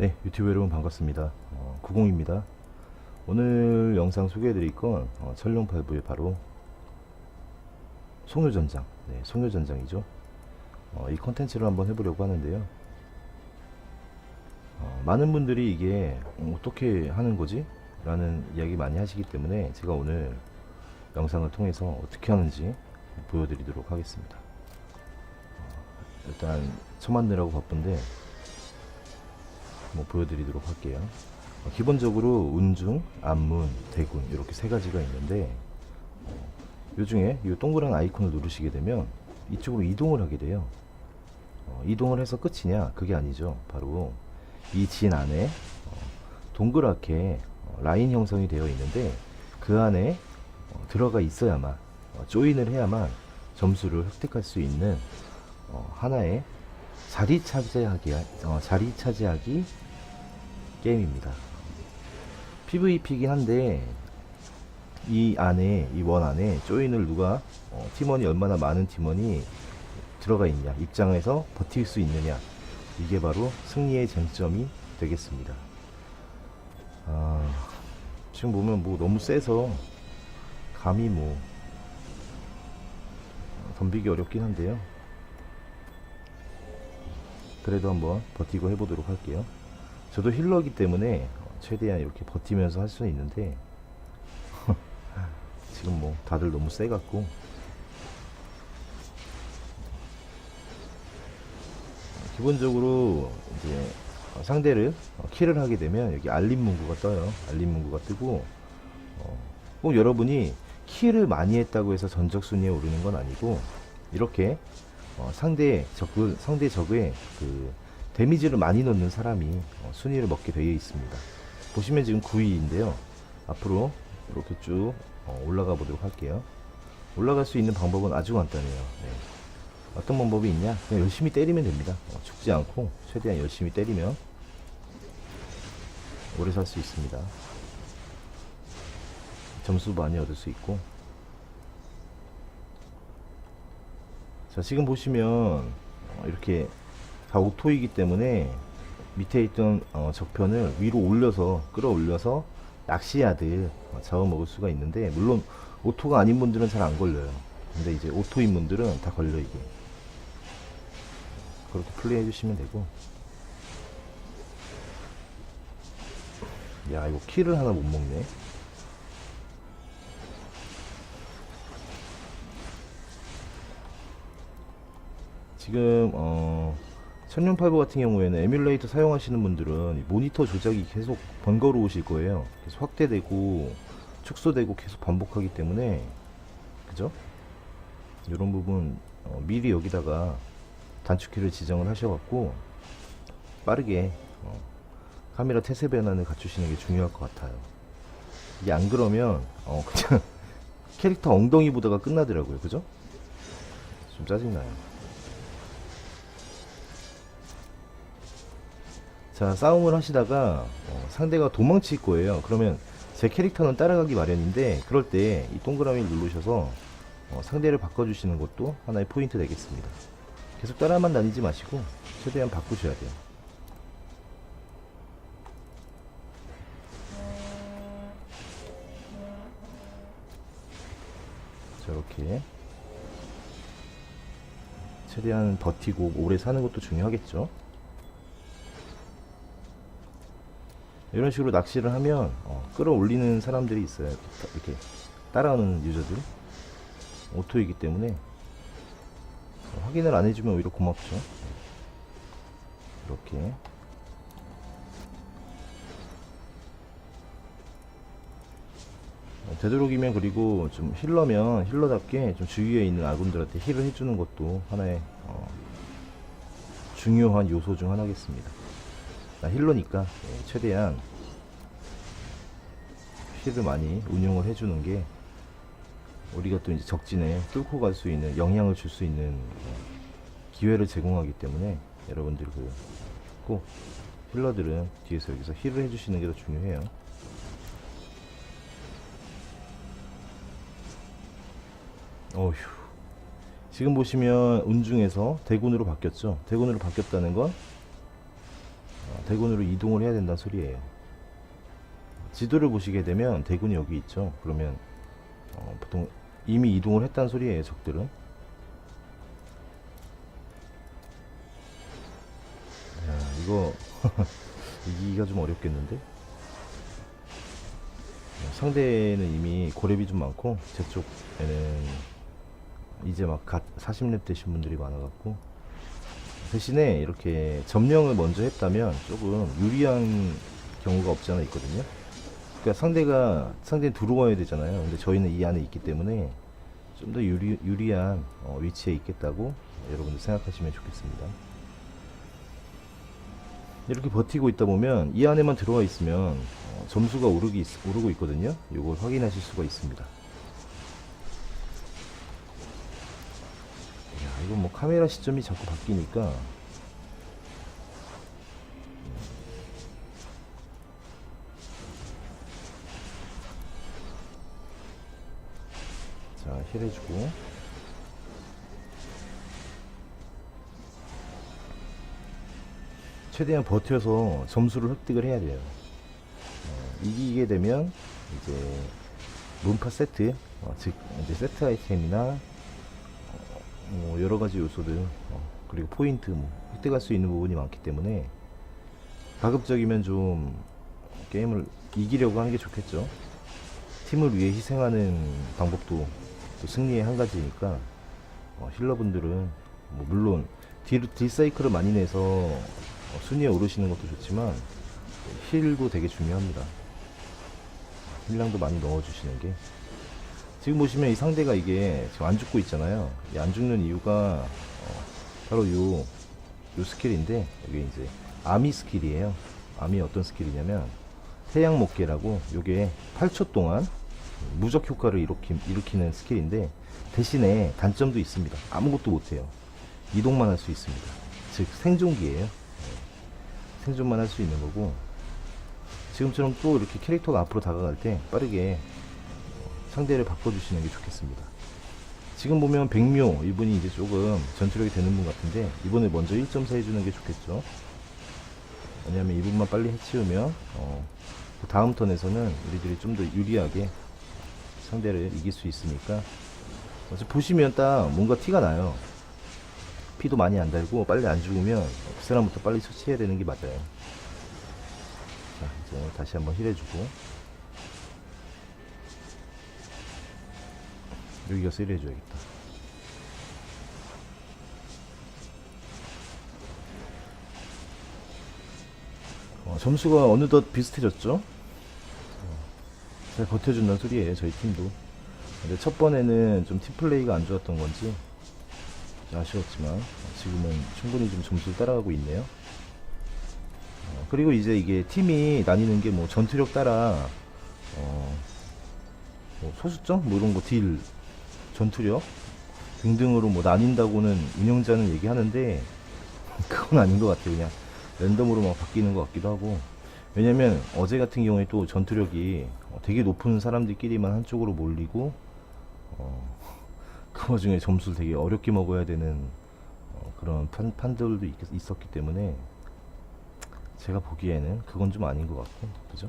네, 유튜브 여러분 반갑습니다. 어, 구공입니다. 오늘 영상 소개해 드릴 건 어, 천룡팔부의 바로 송효전장, 네, 송효전장이죠. 어, 이 컨텐츠를 한번 해보려고 하는데요. 어, 많은 분들이 이게 어, 어떻게 하는 거지? 라는 이야기 많이 하시기 때문에 제가 오늘 영상을 통해서 어떻게 하는지 보여드리도록 하겠습니다. 어, 일단 처 만드라고 바쁜데 뭐 보여드리도록 할게요. 어, 기본적으로 운중, 안문, 대군 이렇게 세 가지가 있는데 어, 요 중에 이 동그란 아이콘을 누르시게 되면 이쪽으로 이동을 하게 돼요. 어, 이동을 해서 끝이냐? 그게 아니죠. 바로 이 진 안에 어, 동그랗게 어, 라인 형성이 되어 있는데 그 안에 어, 들어가 있어야만 어, 조인을 해야만 점수를 획득할 수 있는 어, 하나의 자리 차지하기 어, 자리 차지하기 게임입니다. PVP이긴 한데 이 안에 이 원 안에 조인을 누가 어, 팀원이 얼마나 많은 팀원이 들어가 있냐 입장에서 버틸 수 있느냐 이게 바로 승리의 쟁점이 되겠습니다. 아, 지금 보면 뭐 너무 세서 감히 뭐 어, 덤비기 어렵긴 한데요. 그래도 한번 버티고 해보도록 할게요. 저도 힐러기 때문에 어, 최대한 이렇게 버티면서 할 수는 있는데 지금 뭐 다들 너무 세 갖고 기본적으로 이제 어, 상대를 어, 킬을 하게 되면 여기 알림 문구가 떠요. 알림 문구가 뜨고 어, 꼭 여러분이 킬을 많이 했다고 해서 전적 순위에 오르는 건 아니고 이렇게 어, 상대 적을 상대 적의 그 데미지를 많이 넣는 사람이 어, 순위를 먹게 되어 있습니다. 보시면 지금 9위인데요. 앞으로 이렇게 쭉 어, 올라가 보도록 할게요. 올라갈 수 있는 방법은 아주 간단해요. 네. 어떤 방법이 있냐? 그냥 열심히 때리면 됩니다. 어, 죽지 않고 최대한 열심히 때리면 오래 살 수 있습니다. 점수 많이 얻을 수 있고. 자, 지금 보시면 어, 이렇게 다 오토이기 때문에 밑에 있던 어, 적편을 위로 올려서 끌어올려서 낚시야드 어, 잡아먹을 수가 있는데 물론 오토가 아닌 분들은 잘 안 걸려요. 근데 이제 오토인 분들은 다 걸려 이게. 그렇게 플레이 해 주시면 되고. 야 이거 키를 하나 못 먹네. 지금 어 천룡팔부 같은 경우에는 에뮬레이터 사용하시는 분들은 이 모니터 조작이 계속 번거로우실 거예요. 계속 확대되고 축소되고 계속 반복하기 때문에 그죠? 이런 부분 어, 미리 여기다가 단축키를 지정을 하셔갖고 빠르게 어, 카메라 태세 변환을 갖추시는 게 중요할 것 같아요. 이게 안 그러면 어, 그냥 캐릭터 엉덩이 보다가 끝나더라고요. 그죠? 좀 짜증나요. 자 싸움을 하시다가 어, 상대가 도망칠 거예요. 그러면 제 캐릭터는 따라가기 마련인데 그럴 때 이 동그라미를 누르셔서 어, 상대를 바꿔주시는 것도 하나의 포인트 되겠습니다. 계속 따라만 다니지 마시고 최대한 바꾸셔야 돼요. 저렇게. 최대한 버티고 오래 사는 것도 중요하겠죠 이런 식으로 낚시를 하면 어, 끌어올리는 사람들이 있어요. 이렇게, 따라오는 유저들 오토이기 때문에 어, 확인을 안 해주면 오히려 고맙죠. 이렇게 어, 되도록이면 그리고 좀 힐러면 힐러답게 좀 주위에 있는 아군들한테 힐을 해주는 것도 하나의 어, 중요한 요소 중 하나겠습니다. 나 힐러니까 예, 최대한 힐을 많이 운용을 해주는 게 우리가 또 이제 적진에 뚫고 갈 수 있는 영향을 줄 수 있는 어, 기회를 제공하기 때문에 여러분들 그꼭 힐러들은 뒤에서 여기서 힐을 해주시는 게 더 중요해요. 어휴. 지금 보시면 운중에서 대군으로 바뀌었죠. 대군으로 바뀌었다는 건 어, 대군으로 이동을 해야 된다는 소리예요. 지도를 보시게 되면 대군이 여기 있죠. 그러면 어, 보통 이미 이동을 했다는 소리예요. 적들은. 야, 이거 이기기가 좀 어렵겠는데? 어, 상대는 이미 고렙이 좀 많고 제 쪽에는 이제 막갓 40렙 되신 분들이 많아갖고 대신에 이렇게 점령을 먼저 했다면 조금 유리한 경우가 없지 않아 있거든요. 그러니까 상대가 상대는 들어와야 되잖아요. 근데 저희는 이 안에 있기 때문에 좀 더 유리, 유리한 어, 위치에 있겠다고 여러분들 생각하시면 좋겠습니다. 이렇게 버티고 있다 보면 이 안에만 들어와 있으면 어, 점수가 오르기 있- 오르고 있거든요. 이걸 확인하실 수가 있습니다. 야, 이거 뭐 카메라 시점이 자꾸 바뀌니까 자, 힐 해주고 최대한 버텨서 점수를 획득을 해야 돼요. 어, 이기게 되면 이제 문파 세트, 어, 즉 이제 세트 아이템이나 어, 뭐 여러 가지 요소들 어, 그리고 포인트 뭐 획득할 수 있는 부분이 많기 때문에 가급적이면 좀 게임을 이기려고 하는 게 좋겠죠. 팀을 위해 희생하는 방법도 또 승리의 한 가지니까 어, 힐러분들은 뭐 물론 딜, 딜 사이클을 많이 내서 어, 순위에 오르시는 것도 좋지만 힐도 되게 중요합니다. 힐량도 많이 넣어주시는 게 지금 보시면 이 상대가 이게 지금 안 죽고 있잖아요. 이안 죽는 이유가 어, 바로 요, 요 스킬인데 이게 이제 아미 스킬이에요. 아미 어떤 스킬이냐면 태양 목계라고 요게 8초 동안 무적 효과를 일으키, 일으키는 스킬인데 대신에 단점도 있습니다. 아무것도 못해요. 이동만 할 수 있습니다. 즉 생존기예요. 네. 생존만 할 수 있는 거고 지금처럼 또 이렇게 캐릭터가 앞으로 다가갈 때 빠르게 어, 상대를 바꿔주시는 게 좋겠습니다. 지금 보면 백묘 이분이 이제 조금 전투력이 되는 분 같은데 이번에 먼저 1.4 해주는 게 좋겠죠. 왜냐하면 이분만 빨리 해치우면 어, 그 다음 턴에서는 우리들이 좀 더 유리하게 상대를 이길 수 있으니까 보시면 딱 뭔가 티가 나요. 피도 많이 안 달고 빨리 안 죽으면 그 사람부터 빨리 처치해야 되는 게 맞아요. 자 이제 다시 한번 힐해주고 여기 가서 힐해줘야겠다. 어, 점수가 어느덧 비슷해졌죠? 어, 잘 버텨준다는 소리예요 저희 팀도 근데 첫 번에는 좀 팀플레이가 안 좋았던 건지 아쉬웠지만 어, 지금은 충분히 좀 점수를 따라가고 있네요 어, 그리고 이제 이게 팀이 나뉘는 게 뭐 전투력 따라 어, 뭐 소수점 뭐 이런 거 딜 전투력 등등으로 뭐 나뉜다고는 운영자는 얘기하는데 그건 아닌 것 같아요. 그냥 랜덤으로 막 바뀌는 것 같기도 하고. 왜냐면 어제 같은 경우에 또 전투력이 어, 되게 높은 사람들끼리만 한쪽으로 몰리고 어, 그 와중에 점수를 되게 어렵게 먹어야 되는 어, 그런 판, 판들도 있, 있었기 때문에 제가 보기에는 그건 좀 아닌 것 같고. 그죠?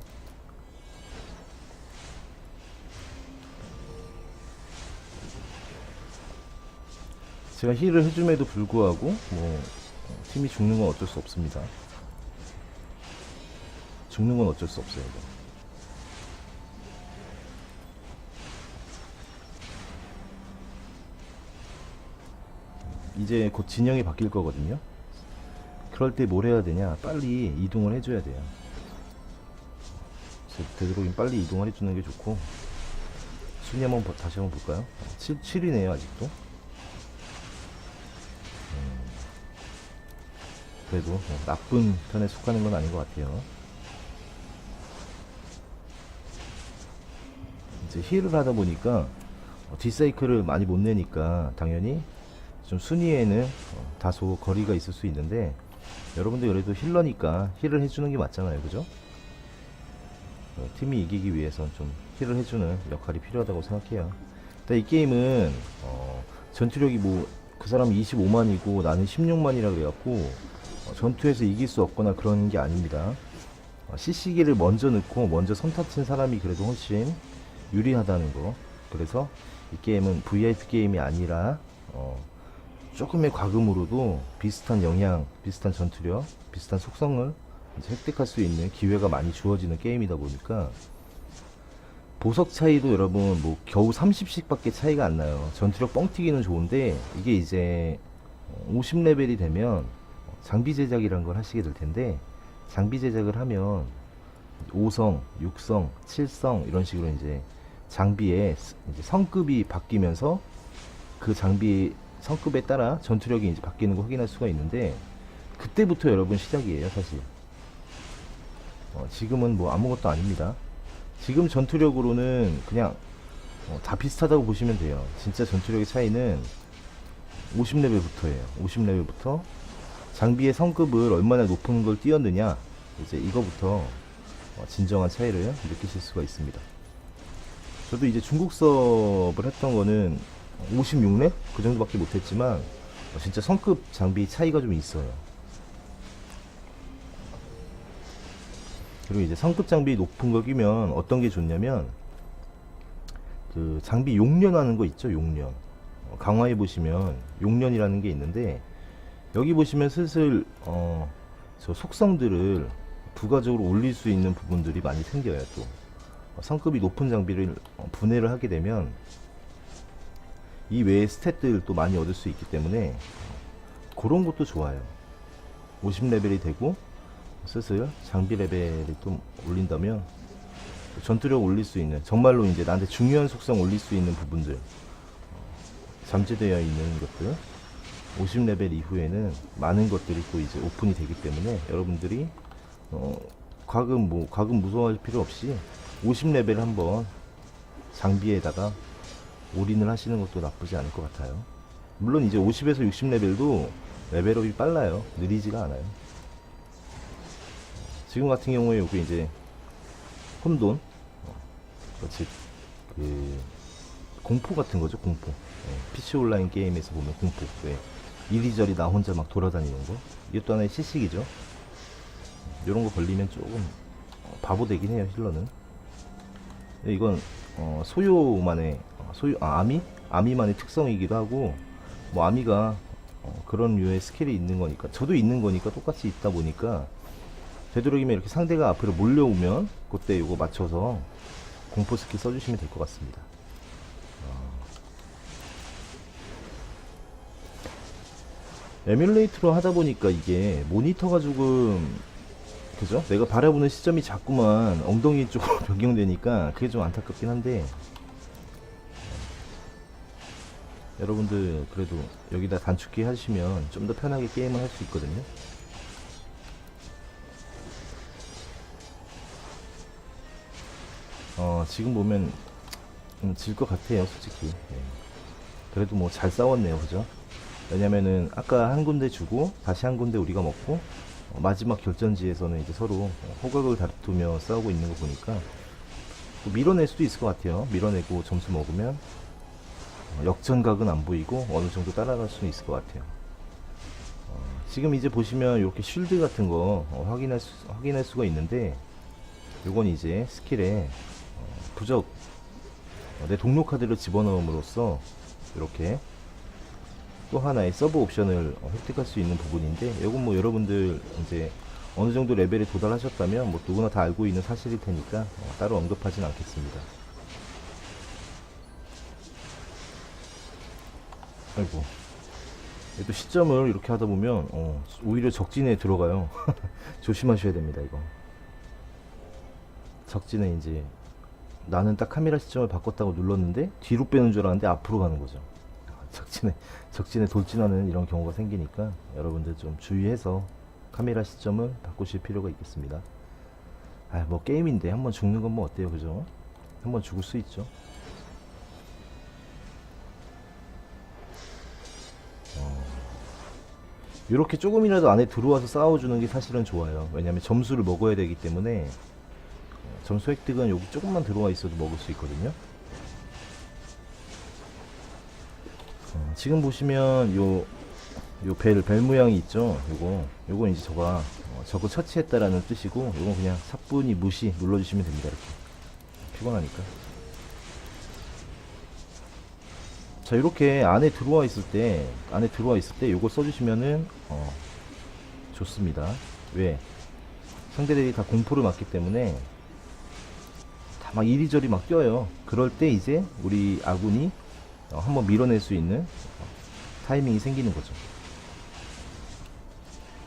제가 힐을 해줌에도 불구하고 뭐 어, 팀이 죽는 건 어쩔 수 없습니다. 죽는 건 어쩔 수 없어요. 이거. 이제 곧 진영이 바뀔 거거든요. 그럴 때 뭘 해야 되냐? 빨리 이동을 해줘야 돼요. 되도록이면 빨리 이동을 해주는 게 좋고 순위 한번 보- 다시 한번 볼까요? 7, 7이네요 아직도. 그래도 뭐 나쁜 편에 속하는 건 아닌 것 같아요. 이제 힐을 하다 보니까 어, 뒷사이클을 많이 못 내니까 당연히 좀 순위에는 어, 다소 거리가 있을 수 있는데 여러분들 그래도 힐러니까 힐을 해주는 게 맞잖아요, 그죠? 어, 팀이 이기기 위해선 좀 힐을 해주는 역할이 필요하다고 생각해요. 일단 이 게임은 어, 전투력이 뭐 그 사람 25만이고 나는 16만이라 그래갖고 어, 전투에서 이길 수 없거나 그런 게 아닙니다. 어, CC기를 먼저 넣고 먼저 선타친 사람이 그래도 훨씬 유리하다는 거. 그래서 이 게임은 VIP 게임이 아니라 어, 조금의 과금으로도 비슷한 영향, 비슷한 전투력, 비슷한 속성을 획득할 수 있는 기회가 많이 주어지는 게임이다 보니까 보석 차이도 여러분 뭐 겨우 30씩밖에 차이가 안 나요. 전투력 뻥튀기는 좋은데 이게 이제 50레벨이 되면 장비 제작이라는 걸 하시게 될 텐데 장비 제작을 하면 5성, 6성, 7성 이런 식으로 이제 장비의 스- 이제 성급이 바뀌면서 그 장비 성급에 따라 전투력이 이제 바뀌는 거 확인할 수가 있는데 그때부터 여러분 시작이에요 사실. 어, 지금은 뭐 아무것도 아닙니다. 지금 전투력으로는 그냥 어, 다 비슷하다고 보시면 돼요. 진짜 전투력의 차이는 50레벨부터예요. 50레벨부터 장비의 성급을 얼마나 높은 걸 띄웠느냐 이제 이거부터 어, 진정한 차이를 느끼실 수가 있습니다 저도 이제 중국 수업을 했던 거는 56렙? 그 정도밖에 못했지만 어, 진짜 성급 장비 차이가 좀 있어요. 그리고 이제 성급 장비 높은 거 끼면 어떤 게 좋냐면 그 장비 용련하는 거 있죠 용련 어, 강화해 보시면 용련이라는 게 있는데 여기 보시면 슬슬 어, 저 속성들을 부가적으로 올릴 수 있는 부분들이 많이 생겨요 또. 어, 성급이 높은 장비를 어, 분해를 하게 되면 이 외의 스탯들도 많이 얻을 수 있기 때문에 어, 그런 것도 좋아요. 50레벨이 되고 슬슬 장비 레벨을 좀 올린다면 전투력 올릴 수 있는 정말로 이제 나한테 중요한 속성 올릴 수 있는 부분들 어, 잠재되어 있는 것들 50레벨 이후에는 많은 것들이 또 이제 오픈이 되기 때문에 여러분들이 어, 과금 뭐 과금 무서워할 필요 없이 50레벨 한번 장비에다가 올인을 하시는 것도 나쁘지 않을 것 같아요. 물론 이제 50에서 60레벨도 레벨업이 빨라요. 느리지가 않아요. 지금 같은 경우에 여기 이제 혼돈, 어, 그렇지 그 공포 같은 거죠, 공포. 예, PC 온라인 게임에서 보면 공포. 왜 이리저리 나 혼자 막 돌아다니는 거. 이것도 하나의 시식이죠. 이런 거 걸리면 조금 어, 바보 되긴 해요, 힐러는. 이건 어, 소요만의 어, 소요 아, 아미 아미만의 특성이기도 하고 뭐 아미가 어, 그런 류의 스킬이 있는 거니까 저도 있는 거니까 똑같이 있다 보니까 되도록이면 이렇게 상대가 앞으로 몰려오면 그때 이거 맞춰서 공포 스킬 써주시면 될 것 같습니다. 에뮬레이터로 하다 보니까 이게 모니터가 조금 그죠? 내가 바라보는 시점이 자꾸만 엉덩이 쪽으로 변경되니까 그게 좀 안타깝긴 한데 여러분들 그래도 여기다 단축키 하시면 좀 더 편하게 게임을 할 수 있거든요. 어, 지금 보면 음, 질것 같아요, 솔직히. 예. 그래도 뭐 잘 싸웠네요, 그죠? 왜냐면은 아까 한 군데 주고 다시 한 군데 우리가 먹고 어, 마지막 결전지에서는 이제 서로 어, 호각을 다투며 싸우고 있는 거 보니까 또 밀어낼 수도 있을 것 같아요. 밀어내고 점수 먹으면 어, 역전각은 안 보이고 어느 정도 따라갈 수는 있을 것 같아요. 어, 지금 이제 보시면 이렇게 쉴드 같은 거 어, 확인할 수, 확인할 수가 있는데 요건 이제 스킬에 어, 부적 어, 내 동료 카드를 집어넣음으로써 이렇게 또 하나의 서브 옵션을 어, 획득할 수 있는 부분인데 이건 뭐 여러분들 이제 어느 정도 레벨에 도달하셨다면 뭐 누구나 다 알고 있는 사실일 테니까 어, 따로 언급하진 않겠습니다. 아이고 또 시점을 이렇게 하다 보면 어, 오히려 적진에 들어가요. 조심하셔야 됩니다 이거. 적진에 이제 나는 딱 카메라 시점을 바꿨다고 눌렀는데 뒤로 빼는 줄 알았는데 앞으로 가는 거죠. 적진에 적진에 돌진하는 이런 경우가 생기니까 여러분들 좀 주의해서 카메라 시점을 바꾸실 필요가 있겠습니다. 아, 뭐 게임인데 한번 죽는 건 뭐 어때요, 그죠? 한번 죽을 수 있죠. 이렇게 조금이라도 안에 들어와서 싸워주는 게 사실은 좋아요. 왜냐하면 점수를 먹어야 되기 때문에 어, 점수 획득은 여기 조금만 들어와 있어도 먹을 수 있거든요. 어, 지금 보시면 요 요 벨, 벨 모양이 있죠? 요거, 요거 이제 저가, 어, 저거 처치했다라는 뜻이고, 요건 그냥 사뿐히 무시 눌러주시면 됩니다, 이렇게. 피곤하니까. 자, 이렇게 안에 들어와 있을 때, 안에 들어와 있을 때 요거 써주시면은, 어, 좋습니다. 왜? 상대들이 다 공포를 맞기 때문에, 다 막 이리저리 막 뛰어요. 그럴 때 이제 우리 아군이 어, 한번 밀어낼 수 있는 어, 타이밍이 생기는 거죠.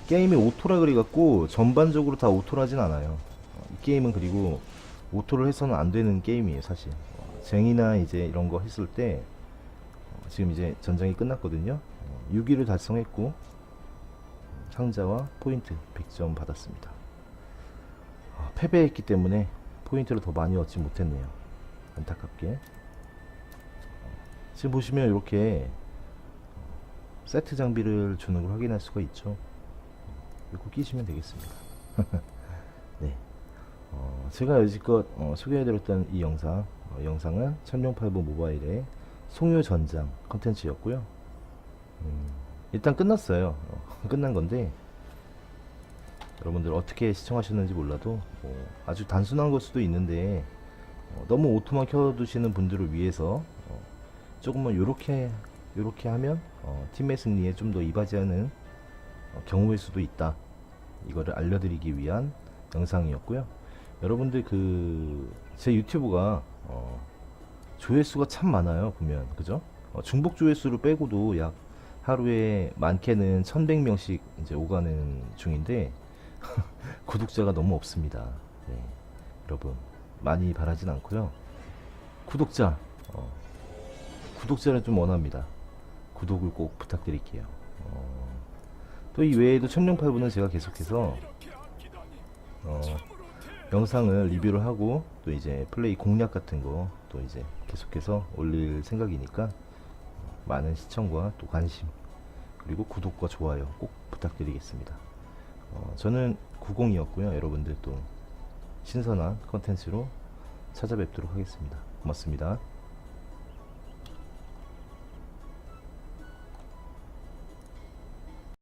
게임이 오토라 그래갖고 전반적으로 다 오토라진 않아요. 어, 이 게임은 그리고 오토를 해서는 안 되는 게임이에요, 사실. 어, 쟁이나 이제 이런 거 했을 때 어, 지금 이제 전장이 끝났거든요. 어, 6위를 달성했고 음, 상자와 포인트 100점 받았습니다. 어, 패배했기 때문에 포인트를 더 많이 얻지 못했네요. 안타깝게. 어, 지금 보시면 이렇게 세트 장비를 주는 걸 확인할 수가 있죠. 이거 끼시면 되겠습니다. 네. 어, 제가 여지껏 어, 소개해드렸던 이 영상, 어, 영상은 천룡팔부 모바일의 송유 전장 컨텐츠였고요. 음, 일단 끝났어요. 어, 끝난 건데 여러분들 어떻게 시청하셨는지 몰라도 뭐 아주 단순한 걸 수도 있는데 어, 너무 오토만 켜두시는 분들을 위해서 어, 조금만 요렇게 요렇게 하면 어, 팀의 승리에 좀 더 이바지하는 어, 경우일 수도 있다. 이거를 알려드리기 위한 영상이었고요. 여러분들 그 제 유튜브가 어, 조회수가 참 많아요. 보면 그죠? 어, 중복 조회수를 빼고도 약 하루에 많게는 1100명씩 이제 오가는 중인데 구독자가 너무 없습니다. 네, 여러분 많이 바라진 않고요. 구독자 어, 구독자를 좀 원합니다. 구독을 꼭 부탁드릴게요. 어, 또이 외에도 천룡팔부는 제가 계속해서 어, 영상을 리뷰를 하고 또 이제 플레이 공략 같은 거 또 이제 계속해서 올릴 생각이니까 많은 시청과 또 관심 그리고 구독과 좋아요 꼭 부탁드리겠습니다. 어, 저는 90이었고요. 여러분들 또 신선한 컨텐츠로 찾아뵙도록 하겠습니다. 고맙습니다.